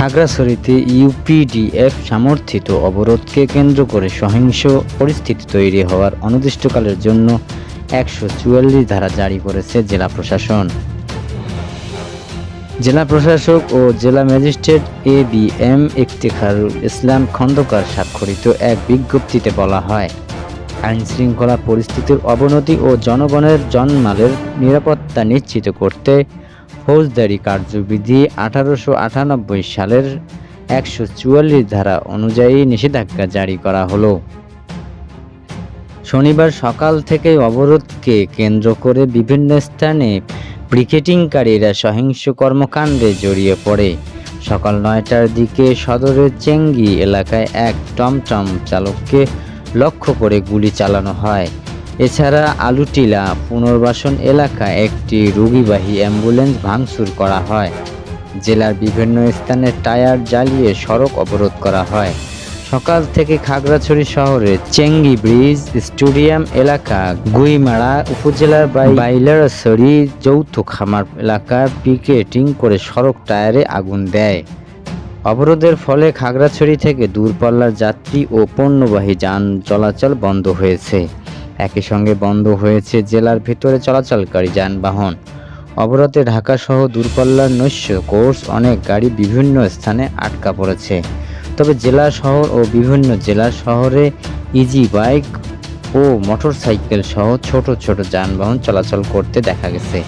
খাগড়াছড়িতে UPDF সমর্থিত অবরোধকে কেন্দ্র করে সহিংস পরিস্থিতি তৈরি হওয়ার অনির্দিষ্টকালের জন্য একশো চুয়াল্লিশ ধারা জারি করেছে জেলা প্রশাসন। জেলা প্রশাসক ও জেলা magistrate A B M Iftekharul Islam Khandakar স্বাক্ষরিত এক বিজ্ঞপ্তিতে বলা হয় আইন শৃঙ্খলা পরিস্থিতির অবনতি ও জনগণের জনমালের নিরাপত্তা নিশ্চিত করতে ফৌজদারি কার্যবিধি আঠারোশো আটানব্বই সালের একশো চুয়াল্লিশ ধারা অনুযায়ী নিষেধাজ্ঞা জারি করা হলো। শনিবার সকাল থেকে অবরোধকে কেন্দ্র করে বিভিন্ন স্থানে ব্রিকেটিংকারীরা সহিংস কর্মকাণ্ডে জড়িয়ে পড়ে। সকাল নয়টার দিকে সদরের চেঙ্গি এলাকায় এক টমটম চালককে লক্ষ্য করে গুলি চালানো হয়। এছাড়া আলুটিলা পুনর্বাসন এলাকায় একটি রোগীবাহী অ্যাম্বুলেন্স ভাঙচুর করা হয়। জেলার বিভিন্ন স্থানে টায়ার জ্বালিয়ে সড়ক অবরোধ করা হয়। সকাল থেকে খাগড়াছড়ি শহরে চেঙ্গি ব্রিজ স্টেডিয়াম এলাকা, গুইমারা উপজেলার বাই- বাইলারছড়ি যৌথ খামার এলাকা পিকেটিং করে সড়ক টায়ারে আগুন দেয়। অবরোধের ফলে খাগড়াছড়ি থেকে দূরপাল্লার যাত্রী ও পণ্যবাহী যান চলাচল বন্ধ হয়েছে। একই সঙ্গে বন্ধ হয়েছে জেলার ভিতরে চলাচলকারী যানবাহন। অবরোধে ঢাকা সহ দূরপাল্লার নৈশ কোর্স, অনেক গাড়ি বিভিন্ন স্থানে আটকা পড়েছে। তবে জেলা শহর ও বিভিন্ন জেলা শহরে ইজি বাইক ও মোটরসাইকেল সহ ছোট ছোট যানবাহন চলাচল করতে দেখা গেছে।